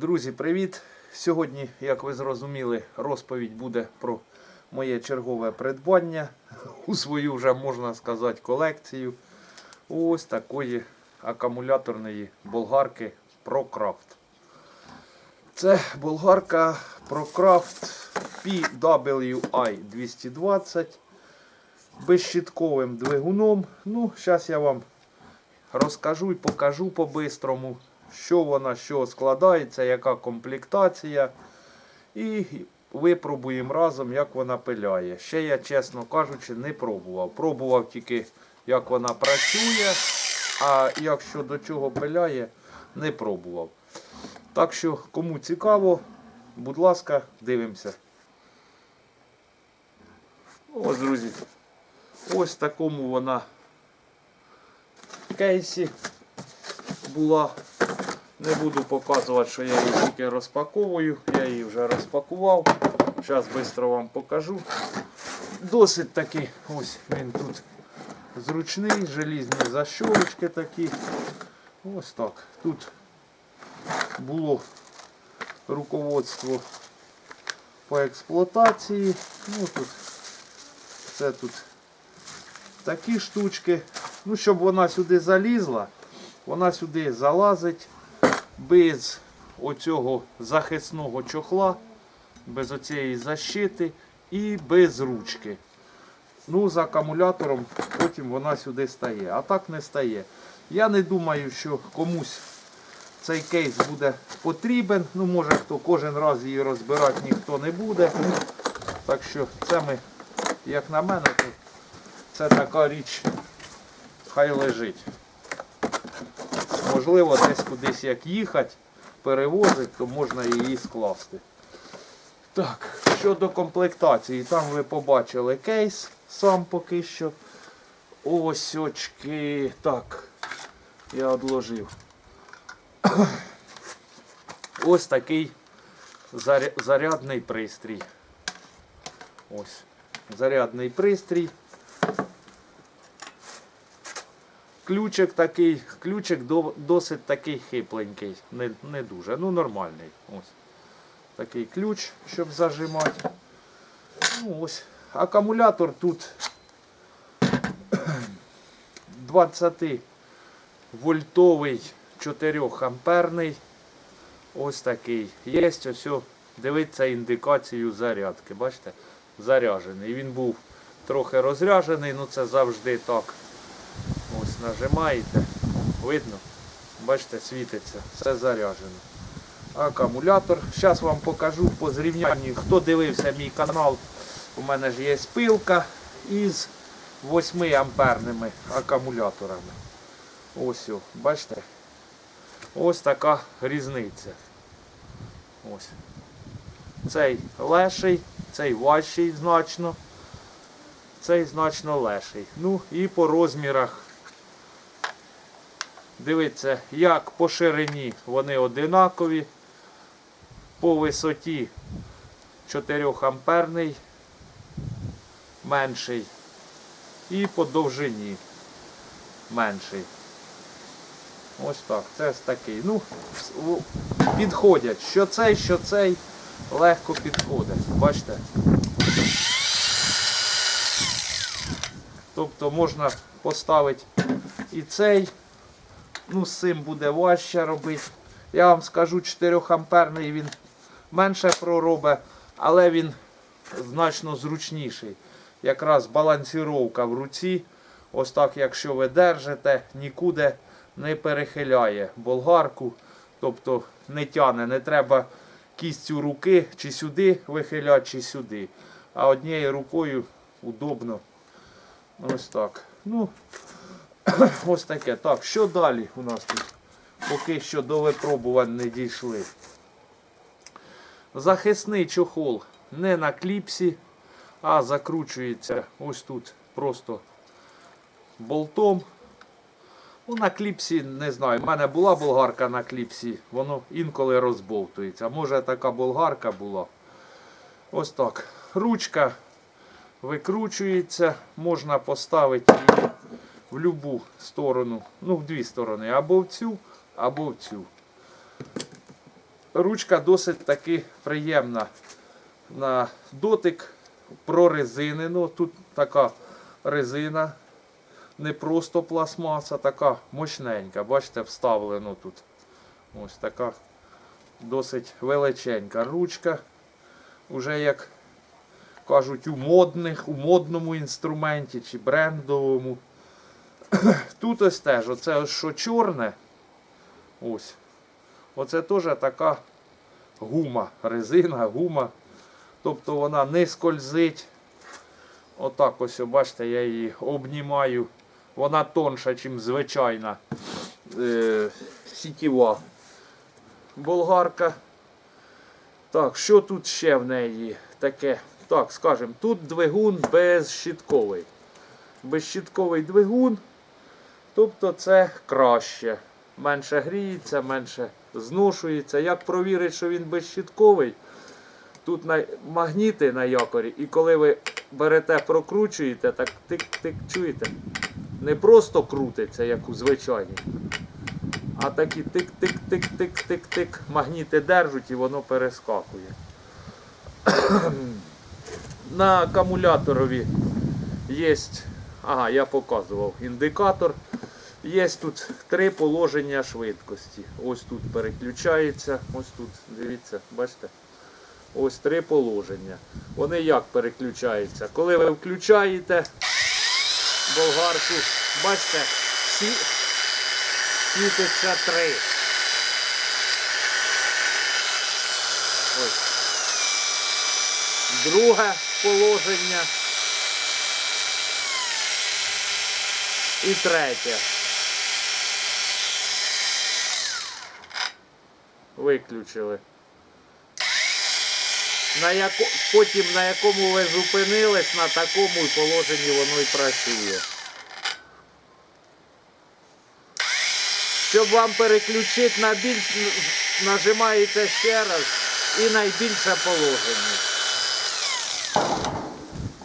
Друзі, привіт! Сьогодні, як ви зрозуміли, розповідь буде про моє чергове придбання у свою вже можна сказати колекцію. Ось такої акумуляторної болгарки ProCraft. Це болгарка ProCraft PWI 220 безщітковим двигуном. Ну, зараз я вам розкажу і покажу по-бистрому, що вона, що складається, яка комплектація. І випробуємо разом, як вона пиляє. Ще я, чесно кажучи, не пробував. Пробував тільки, як вона працює, а як щодо чого пиляє, не пробував. Так що, кому цікаво, будь ласка, дивимося. Ось, друзі. Ось такому вона кейсі була. Не буду показувати, що я її тільки розпаковую. Я її вже розпакував. Зараз швидко вам покажу. Досить таки, ось він тут зручний, желізні защолочки такі. Ось так. Тут було руководство по експлуатації. Ну тут це тут такі штучки. Ну, щоб вона сюди залізла, вона сюди залазить без оцього захисного чохла, без оцієї защити і без ручки. Ну, з акумулятором потім вона сюди стає. А так не стає. Я не думаю, що комусь цей кейс буде потрібен. Ну, може хто кожен раз її розбирати ніхто не буде. Так що це ми, як на мене, це така річ, хай лежить. Можливо, десь кудись як їхати, перевозити, то можна її скласти. Так, щодо комплектації, там ви побачили кейс сам поки що. Ось очки. Так, я odложив. Ось такий зарядний пристрій. Ось. Зарядний пристрій. Ключик такий, ключик досить такий хипленький, не, не дуже, ну нормальний. Ось. Такий ключ, щоб зажимати. Ну, ось. Акумулятор тут 20 вольтовий 4 амперний. Ось такий. Є ось, о, дивіться індикацію зарядки. Бачите? Заряджений. Він був трохи розряджений, ну це завжди так. Нажимаєте, видно, бачите, світиться, все заряджено. Акумулятор. Зараз вам покажу по зрівнянню. Хто дивився мій канал, у мене ж є спилка із 8 амперними акумуляторами. Ось, бачите? Ось така різниця. Ось. Цей леший, цей важчий значно цей значно леший. Ну і по розмірах. Дивіться, як по ширині вони одинакові, по висоті 4 амперний менший і по довжині менший. Ось так, це такий. Ну, підходять. Що цей, що цей легко підходить. Бачите? Тобто можна поставити і цей. Ну, з цим буде важче робити. Я вам скажу, 4 амперний він менше проробить, але він значно зручніший. Якраз балансіровка в руці. Ось так, якщо ви держите, нікуди не перехиляє болгарку. Тобто не тяне, не треба кістю руки чи сюди вихиляти, чи сюди. А однією рукою удобно. Ось так. Ну, ось таке. Так, що далі у нас тут? Поки що до випробувань не дійшли. Захисний чохол не на кліпсі, а закручується ось тут просто болтом. Ну, на кліпсі, не знаю, в мене була болгарка на кліпсі, воно інколи розбовтується. Може така болгарка була. Ось так. Ручка викручується, можна поставити в будь-яку сторону, ну в дві сторони, або в цю, або в цю. ручка досить таки приємна на дотик прорезинено. Тут така резина, не просто пластмаса, така мощненька. Бачите, вставлено тут. Ось така досить величенька ручка. Уже як кажуть, у модних, у модному інструменті чи брендовому. Тут ось теж, оце ось що чорне. Ось. Оце теж така гума, резина, гума. Тобто вона не скользить. Отак ось, бачите, я її обнімаю. Вона тонша, ніж звичайна е, сітєва болгарка. Так, що тут ще в неї таке? Так, скажемо, тут двигун безщітковий. Безщітковий двигун. Тобто це краще. Менше гріється, менше зношується. Як провірити, що він безщітковий? Тут магніти на якорі, і коли ви берете, прокручуєте, так тик-тик, чуєте? Не просто крутиться, як у звичайній, а такі тик-тик-тик-тик-тик-тик. Магніти держать і воно перескакує. На акумуляторові є, ага, я показував індикатор. Є тут три положення швидкості. Ось тут переключається, ось тут, дивіться, бачите? Ось три положення. Вони як переключаються? Коли ви включаєте болгарку, бачите, всі світиться три. Ось. Друге положення. І третє. Виключили. На яко... Потім на якому ви зупинились, на такому і положенні воно і працює. Щоб вам переключити на більш, нажимаєте ще раз і найбільше положення.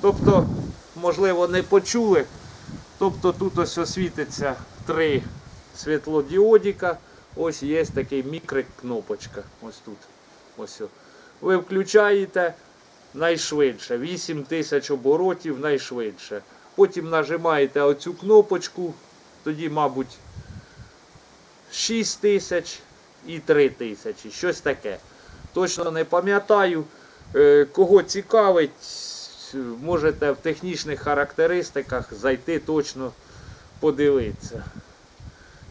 Тобто, можливо, не почули. Тобто тут ось освітиться три світлодіодіка. Ось є такий мікрокнопочка. Ось тут. Ось. Ви включаєте найшвидше. 8 тисяч оборотів найшвидше. Потім нажимаєте оцю кнопочку, тоді, мабуть, 6 тисяч і 3 тисячі. Щось таке. Точно не пам'ятаю. Е, Кого цікавить, можете в технічних характеристиках зайти точно подивитися.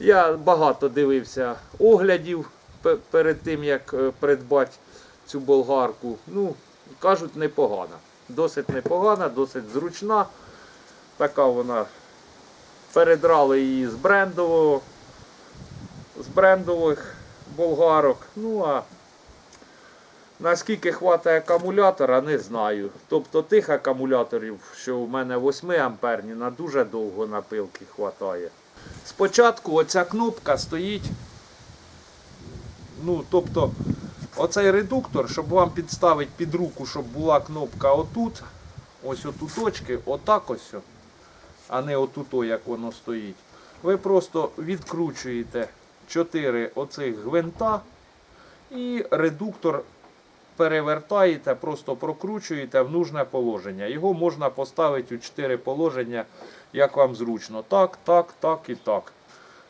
Я багато дивився оглядів перед тим, як е, придбати цю болгарку. Ну, кажуть, непогана. Досить непогана, досить зручна. Така вона. Передрали її з брендового, з брендових болгарок. Ну а наскільки хватає акумулятора, не знаю. Тобто тих акумуляторів, що у мене 8 амперні, на дуже довго напилки хватає. Спочатку оця кнопка стоїть. Ну, тобто, оцей редуктор, щоб вам підставити під руку, щоб була кнопка отут, ось отут точки, отак ось, а не отуто, як воно стоїть. Ви просто відкручуєте 4 оцих гвинта і редуктор перевертаєте, просто прокручуєте в нужне положення. Його можна поставити у 4 положення, як вам зручно. Так, так, так і так.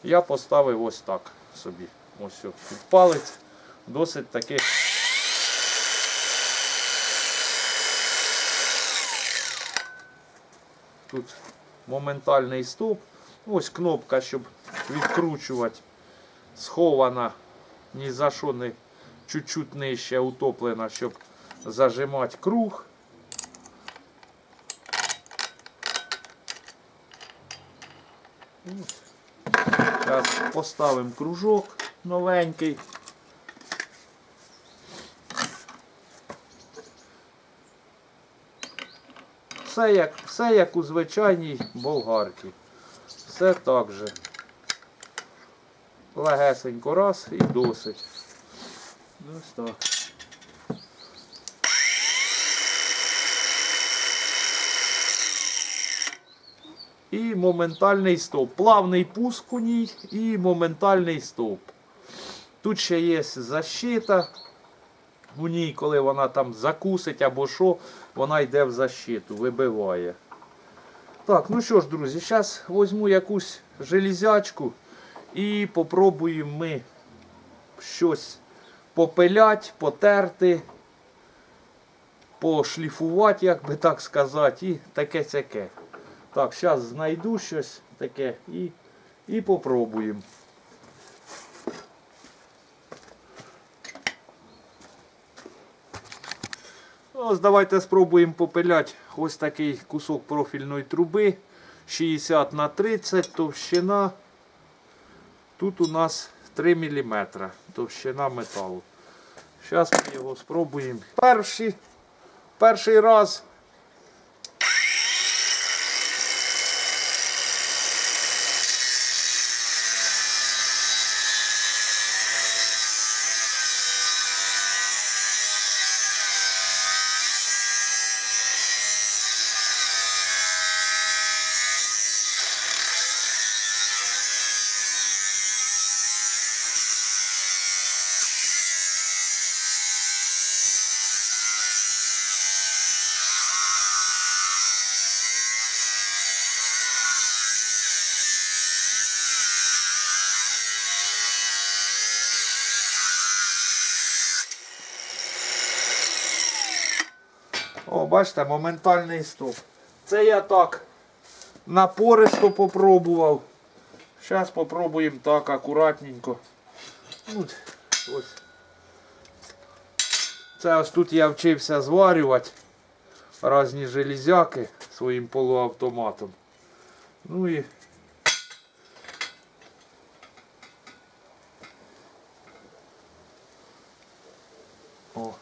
Я поставив ось так собі. Ось о, під палець. Досить таки. Тут моментальний стоп. Ось кнопка, щоб відкручувати, схована, ні за що не чуть-чуть нижче утоплена, щоб зажимати круг. Зараз поставимо кружок новенький. Все як, все як у звичайній болгарці. Все так же. Легесенько раз і досить. Ось так. І моментальний стоп. Плавний пуск у ній і моментальний стоп. Тут ще є защита. У ній, коли вона там закусить або що, вона йде в защиту, вибиває. Так, ну що ж, друзі, зараз візьму якусь железячку і попробуємо ми щось попилять, потерти, пошліфувати, як би так сказати, і таке сяке. Так, зараз знайду щось таке і, і попробуємо. Ось давайте спробуємо попиляти ось такий кусок профільної труби 60 на 30 товщина. Тут у нас 3 мм товщина металу. Зараз ми його спробуємо. Перший, перший раз. Бачите, моментальний стоп. Це я так напористо попробував. Зараз попробуємо так акуратненько. Це ось тут я вчився зварювати різні железяки своїм полуавтоматом. Ну і О.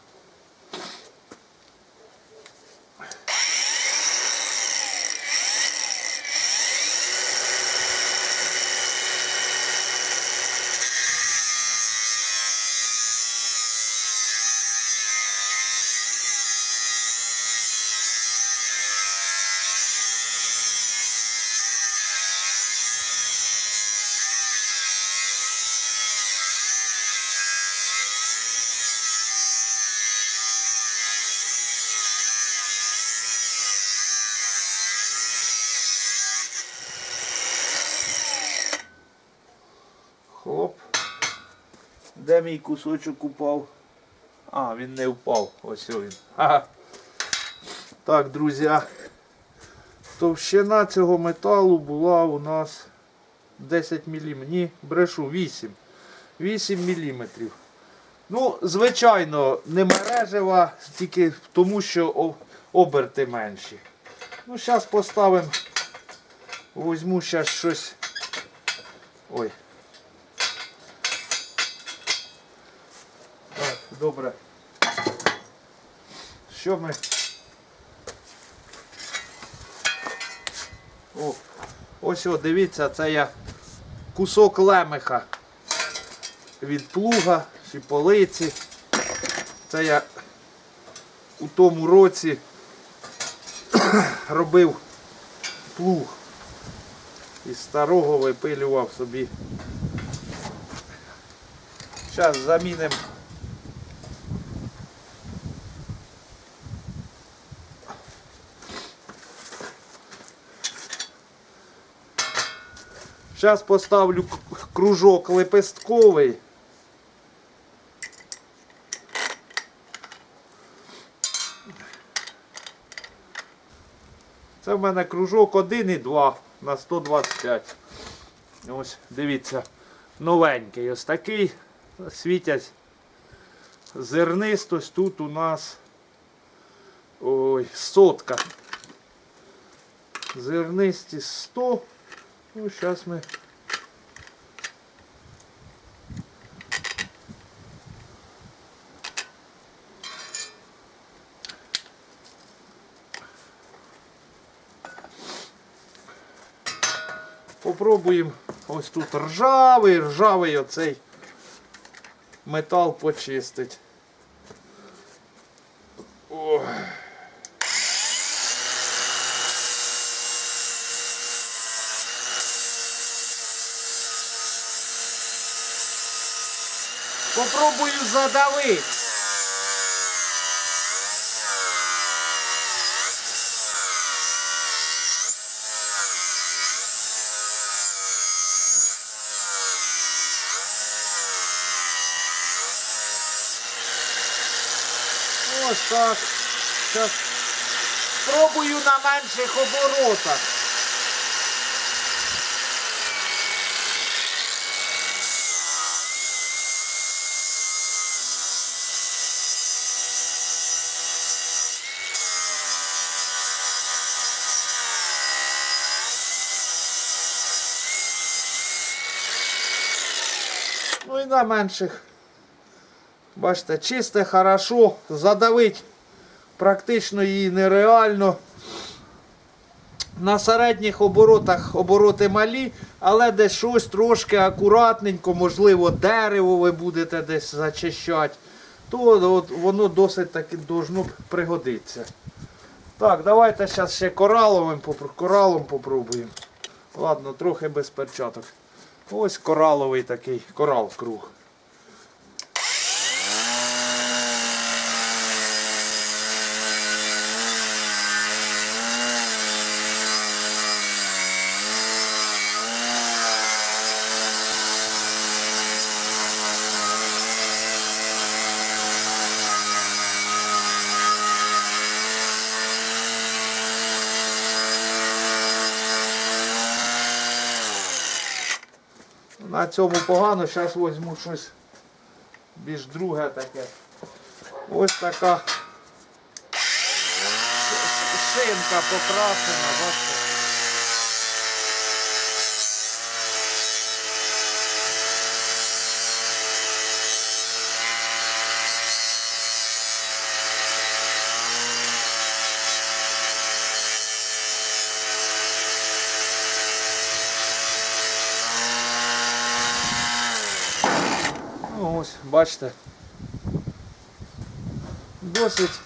мій кусочок упав? А, він не впав. Ось він. Ага. Так, друзі. Товщина цього металу була у нас 10 мм. Ні, брешу 8. 8 мм. Ну, звичайно, не мережева, тільки тому, що оберти менші. Ну, зараз поставимо. Візьму зараз щось. Ой. Добре. Що ми? О, ось о, дивіться, це я кусок лемеха від плуга чи полиці. Це я у тому році робив плуг. Із старого випилював собі. Зараз замінимо Зараз поставлю кружок лепестковий. Це в мене кружок 1 і 2 на 125. Ось, дивіться, новенький. Ось такий світять зернистость. Тут у нас ой, сотка. Зернистість 100. Ну, зараз ми. Попробуємо ось тут ржавий, ржавий оцей метал почистити. Ой. Задавити. Ось так. Зараз спробую на менших оборотах. На менших. Бачите, чисте, хорошо, задавить практично її нереально. На середніх оборотах обороти малі, але десь щось трошки акуратненько, можливо, дерево ви будете десь зачищати, то от воно досить таки должно пригодитися. Так, давайте зараз ще кораловим коралом попробуємо. Ладно, трохи без перчаток. Ось кораловий такий, корал круг. На цьому погано, зараз візьму щось більш друге таке. Ось така шинка покрашена, бачите. Досить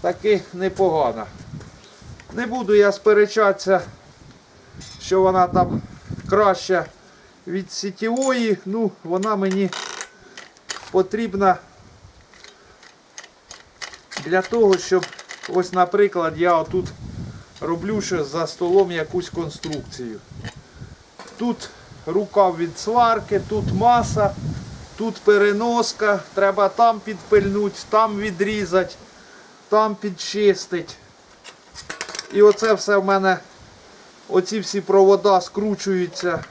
таки непогана. Не буду я сперечатися, що вона там краща від сітєвої. Ну, вона мені потрібна для того, щоб ось, наприклад, я отут роблю ще за столом якусь конструкцію. Тут рукав від сварки, тут маса, тут переноска, треба там підпильнути, там відрізати, там підчистити. І оце все в мене, оці всі провода скручуються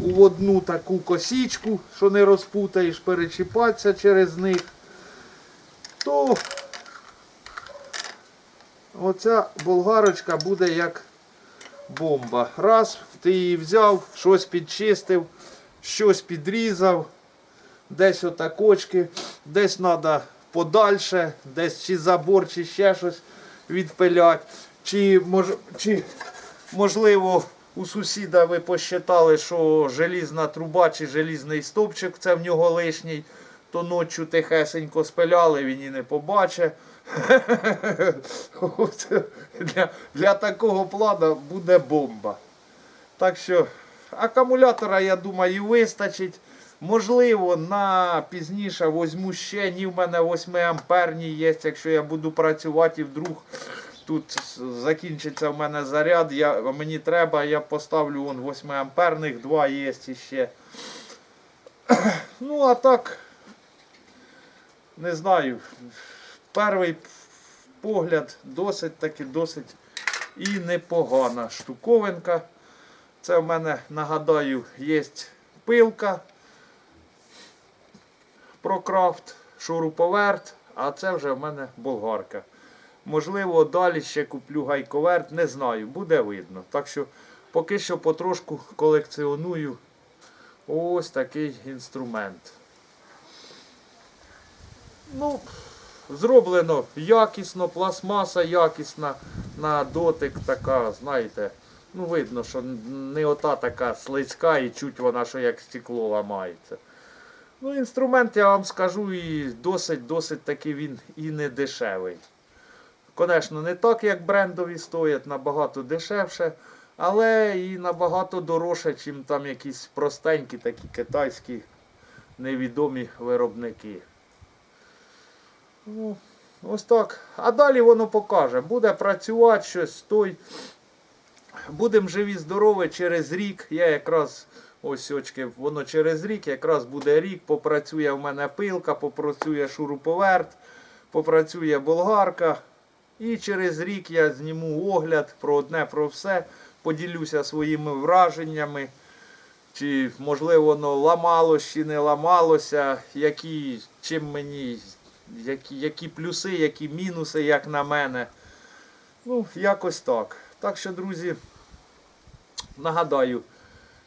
у одну таку косічку, що не розпутаєш, перечіпатися через них. То оця болгарочка буде як бомба. Раз, ти її взяв, щось підчистив, щось підрізав, десь отакочки, десь треба подальше, десь чи забор, чи ще щось відпиляти. Чи, мож, чи можливо у сусіда ви посчитали, що желізна труба чи желізний стовпчик це в нього лишній, то ночі тихесенько спиляли, він і не побачить. Для, для такого плана буде бомба. Так що акумулятора, я думаю, вистачить. Можливо, на пізніше возьму ще, ні в мене 8 амперні є, якщо я буду працювати і вдруг тут закінчиться в мене заряд, я, мені треба, я поставлю вон 8 амперних, два є ще. Ну, а так, не знаю, перший погляд досить таки досить і непогана штуковинка. Це в мене, нагадаю, є пилка ProCraft, шуруповерт, а це вже в мене болгарка. Можливо, далі ще куплю гайковерт, не знаю, буде видно. Так що поки що потрошку колекціоную ось такий інструмент. Ну, зроблено якісно, пластмаса якісна, на дотик така, знаєте, ну видно, що не ота така слизька і чуть вона, що як стекло ламається. Ну, інструмент, я вам скажу, і досить-досить таки він і не дешевий. Звісно, не так, як брендові стоять, набагато дешевше, але і набагато дорожче, ніж там якісь простенькі такі китайські невідомі виробники. Ну, ось так. А далі воно покаже. Буде працювати щось той. Будемо живі, здорові через рік. Я якраз ось очки, воно через рік, якраз буде рік, попрацює в мене пилка, попрацює шуруповерт, попрацює болгарка. І через рік я зніму огляд про одне, про все, поділюся своїми враженнями. Чи можливо воно ламалося чи не ламалося, які, чим мені, які, які плюси, які мінуси, як на мене. Ну, якось так. Так що, друзі, нагадаю,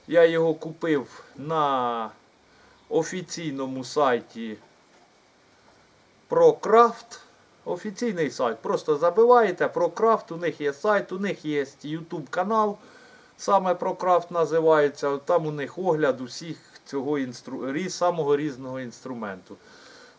я його купив на офіційному сайті ProCraft. Офіційний сайт. Просто забиваєте ProCraft, у них є сайт, у них є YouTube канал. Саме ProCraft називається. Там у них огляд усіх цього інстру... самого різного інструменту.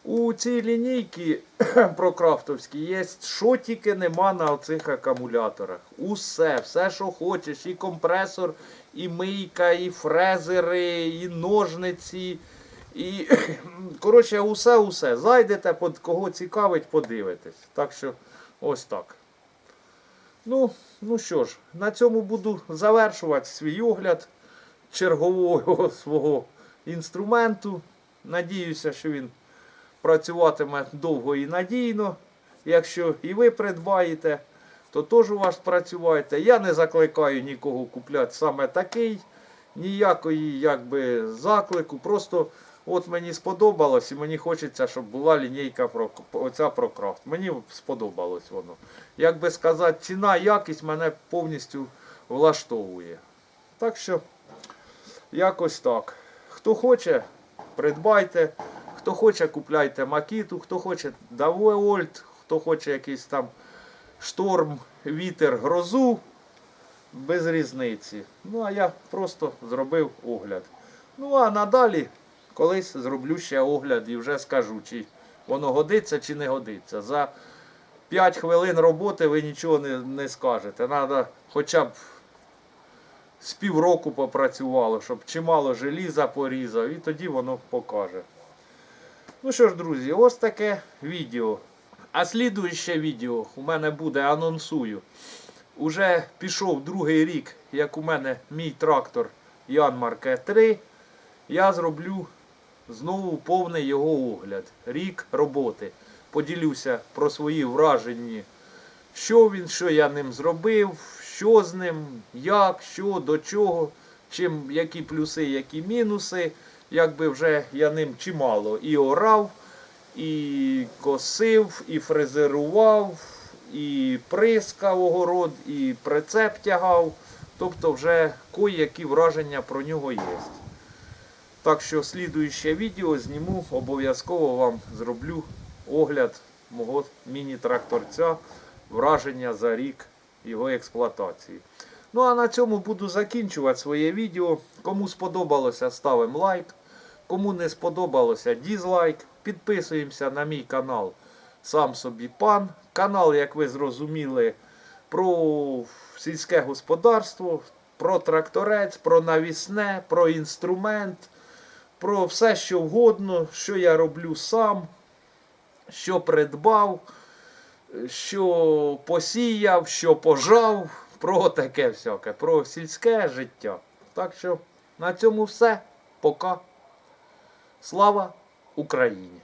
У цій лінійці прокрафтовській є, що тільки нема на оцих акумуляторах. Усе, все, що хочеш, і компресор, і мийка, і фрезери, і ножниці. І, коротше, усе, усе. Зайдете, под кого цікавить, подивитесь. Так що, ось так. Ну, ну що ж, на цьому буду завершувати свій огляд чергового свого інструменту. Надіюся, що він працюватиме довго і надійно. Якщо і ви придбаєте, то теж у вас працювайте. Я не закликаю нікого купляти саме такий, ніякої якби, заклику. Просто от мені сподобалось і мені хочеться, щоб була лінійка про оця про крафт. Мені сподобалось воно. Як би сказати, ціна, якість мене повністю влаштовує. Так що, якось так. Хто хоче, придбайте. Хто хоче, купляйте макіту, хто хоче Давольт, хто хоче якийсь там шторм, вітер, грозу, без різниці. Ну, а я просто зробив огляд. Ну, а надалі колись зроблю ще огляд і вже скажу, чи воно годиться, чи не годиться. За 5 хвилин роботи ви нічого не, не скажете. Треба хоча б з півроку попрацювало, щоб чимало желіза порізав, і тоді воно покаже. Ну що ж, друзі, ось таке відео. А слідуюче відео у мене буде, анонсую. Уже пішов другий рік, як у мене мій трактор Янмарке 3. Я зроблю знову повний його огляд. Рік роботи. Поділюся про свої враження, що він, що я ним зробив, що з ним, як, що, до чого, чим, які плюси, які мінуси. Якби вже я ним чимало і орав, і косив, і фрезерував, і прискав огород, і прицеп тягав. Тобто вже кої-які враження про нього є. Так що слідуюче відео зніму, обов'язково вам зроблю огляд мого міні-тракторця, враження за рік його експлуатації. Ну а на цьому буду закінчувати своє відео. Кому сподобалося, ставимо лайк. Кому не сподобалося, дізлайк. Підписуємося на мій канал Сам собі пан. Канал, як ви зрозуміли, про сільське господарство, про тракторець, про навісне, про інструмент, про все, що вгодно, що я роблю сам, що придбав, що посіяв, що пожав, про таке всяке, про сільське життя. Так що на цьому все. Пока. Слава Україні!